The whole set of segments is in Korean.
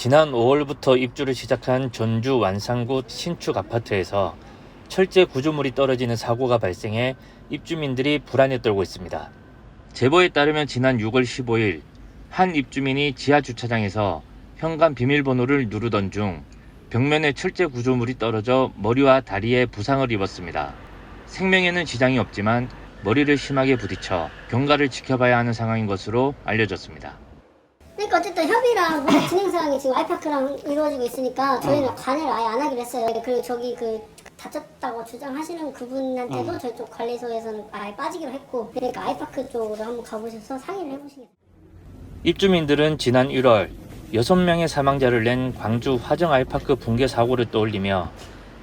지난 5월부터 입주를 시작한 전주 완산구 신축 아파트에서 철제 구조물이 떨어지는 사고가 발생해 입주민들이 불안에 떨고 있습니다. 제보에 따르면 지난 6월 15일 한 입주민이 지하 주차장에서 현관 비밀번호를 누르던 중 벽면에 철제 구조물이 떨어져 머리와 다리에 부상을 입었습니다. 생명에는 지장이 없지만 머리를 심하게 부딪혀 경과를 지켜봐야 하는 상황인 것으로 알려졌습니다. 그러니까 어쨌든 협의랑 모든 진행 사항이 지금 아이파크랑 이루어지고 있으니까 저희는 관여를 아예 안 하기로 했어요. 그리고 저기 그 다쳤다고 주장하시는 그분한테도 저희 쪽 관리소에서는 아예 빠지기로 했고 그러니까 아이파크 쪽으로 한번 가보셔서 상의를 해보시겠어요. 입주민들은 지난 1월 6명의 사망자를 낸 광주 화정 아이파크 붕괴 사고를 떠올리며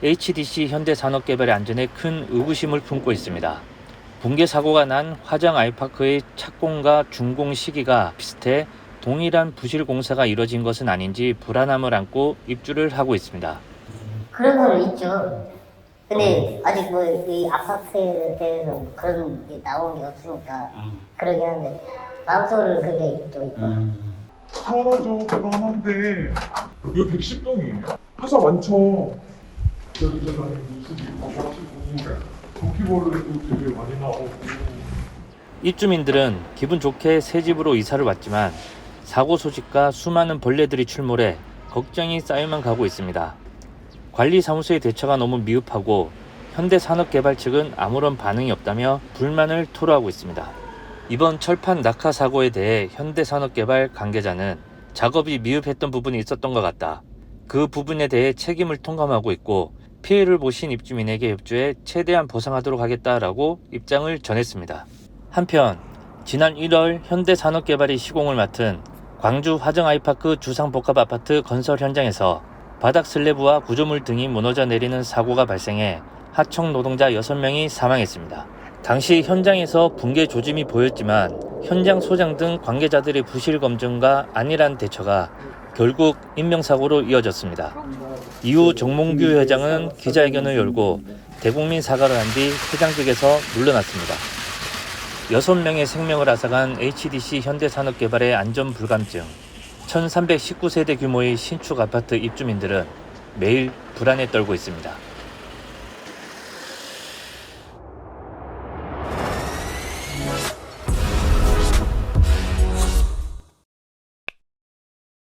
HDC 현대산업개발의 안전에 큰 의구심을 품고 있습니다. 붕괴 사고가 난 화정 아이파크의 착공과 준공 시기가 비슷해 동일한 부실 공사가 이뤄진 것은 아닌지 불안함을 안고 입주를 하고 있습니다. 그런 거는 있죠. 근데 아직 뭐 이 아파트에 대해서 그런 게 나온 게 없으니까 그러긴 한데 마음속으로 그게 또 있고. 그거 하는데 여기 110동이에요. 회사 많죠? 여기저기 모습이 바꿔가지고 바퀴벌레도 되게 많이 나오고. 입주민들은 기분 좋게 새 집으로 이사를 왔지만 사고 소식과 수많은 벌레들이 출몰해 걱정이 쌓여만 가고 있습니다. 관리사무소의 대처가 너무 미흡하고 현대산업개발 측은 아무런 반응이 없다며 불만을 토로하고 있습니다. 이번 철판 낙하 사고에 대해 현대산업개발 관계자는 작업이 미흡했던 부분이 있었던 것 같다. 그 부분에 대해 책임을 통감하고 있고 피해를 보신 입주민에게 협조해 최대한 보상하도록 하겠다라고 입장을 전했습니다. 한편 지난 1월 현대산업개발이 시공을 맡은 광주 화정 아이파크 주상 복합 아파트 건설 현장에서 바닥 슬래브와 구조물 등이 무너져 내리는 사고가 발생해 하청 노동자 6명이 사망했습니다. 당시 현장에서 붕괴 조짐이 보였지만 현장 소장 등 관계자들의 부실 검증과 안일한 대처가 결국 인명사고로 이어졌습니다. 이후 정몽규 회장은 기자회견을 열고 대국민 사과를 한 뒤 회장 측에서 물러났습니다. 6명의 생명을 앗아간 HDC 현대산업개발의 안전 불감증, 1319세대 규모의 신축 아파트 입주민들은 매일 불안에 떨고 있습니다.